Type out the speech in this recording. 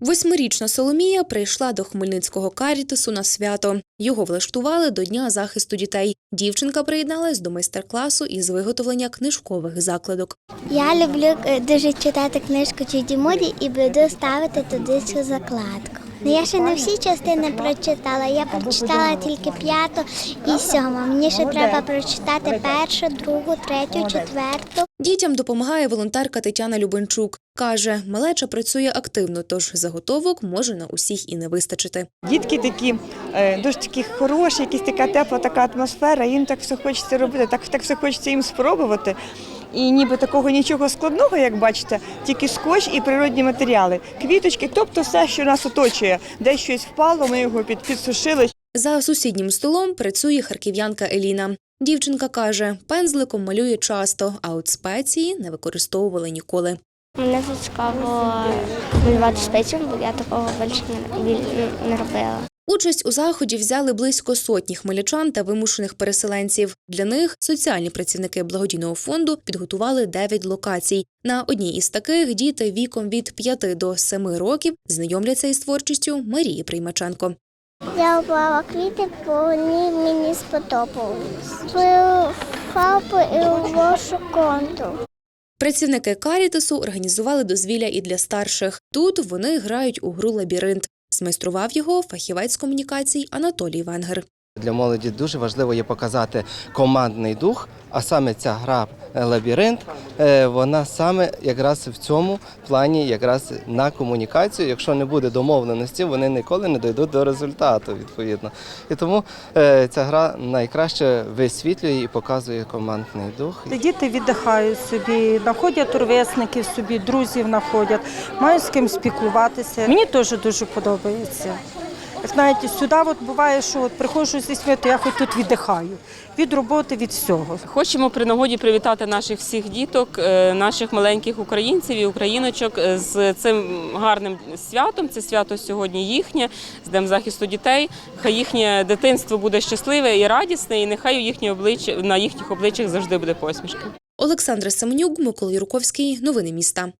Восьмирічна Соломія прийшла до Хмельницького карітасу на свято. Його влаштували до Дня захисту дітей. Дівчинка приєдналась до майстер-класу із виготовлення книжкових закладок. Я люблю е, дуже читати книжку Чуді Моді і буду ставити туди цю закладку. Ну, я ще не всі частини прочитала. Я прочитала тільки п'яту і сьому. Мені ще треба прочитати першу, другу, третю, четверту. Дітям допомагає волонтерка Тетяна Любенчук. Каже, малеча працює активно, тож заготовок може на усіх і не вистачити. Дітки такі е, дуже такі хороші, якась така тепла, така атмосфера. Їм так все хочеться робити, так, так все хочеться їм спробувати. І ніби такого нічого складного, як бачите, тільки скотч і природні матеріали, квіточки, тобто все, що нас оточує. Десь щось впало, ми його під, підсушили. За сусіднім столом працює харків'янка Еліна. Дівчинка каже, пензликом малює часто, а от спеції не використовували ніколи. Мене зацікавило малювати спеціум, бо я такого більше не робила. Участь у заході взяли близько сотні хмельничан та вимушених переселенців. Для них соціальні працівники благодійного фонду підготували 9 локацій. На одній із таких діти віком від 5 до 7 років знайомляться із творчістю Марії Приймаченко. Я обрала квіти, бо вони мені сподобались. Свою фарбу і ложу контур. Працівники Карітасу організували дозвілля і для старших. Тут вони грають у гру лабіринт. Змайстрував його фахівець комунікацій Анатолій Венгер. Для молоді дуже важливо є показати командний дух, а саме ця гра лабіринт, е, вона саме якраз в цьому плані, якраз на комунікацію. Якщо не буде домовленості, вони ніколи не дійдуть до результату. Відповідно, і тому е, ця гра найкраще висвітлює і показує командний дух. Діти віддихають собі, знаходять ровесників собі, друзів знаходять, мають з ким спілкуватися. Мені теж дуже подобається. Як знаєте, сюди от буває, що от приходжу зі світу, я хоч тут віддихаю від роботи, від всього. Хочемо при нагоді привітати наших всіх діток, е, наших маленьких українців і україночок е, з цим гарним святом. Це свято сьогодні їхнє, з Днем захисту дітей. Хай їхнє дитинство буде щасливе і радісне, і нехай у їхні обличчя на їхніх обличчях завжди буде посмішка. Олександра Семенюк, Микола Юрковський. Новини міста.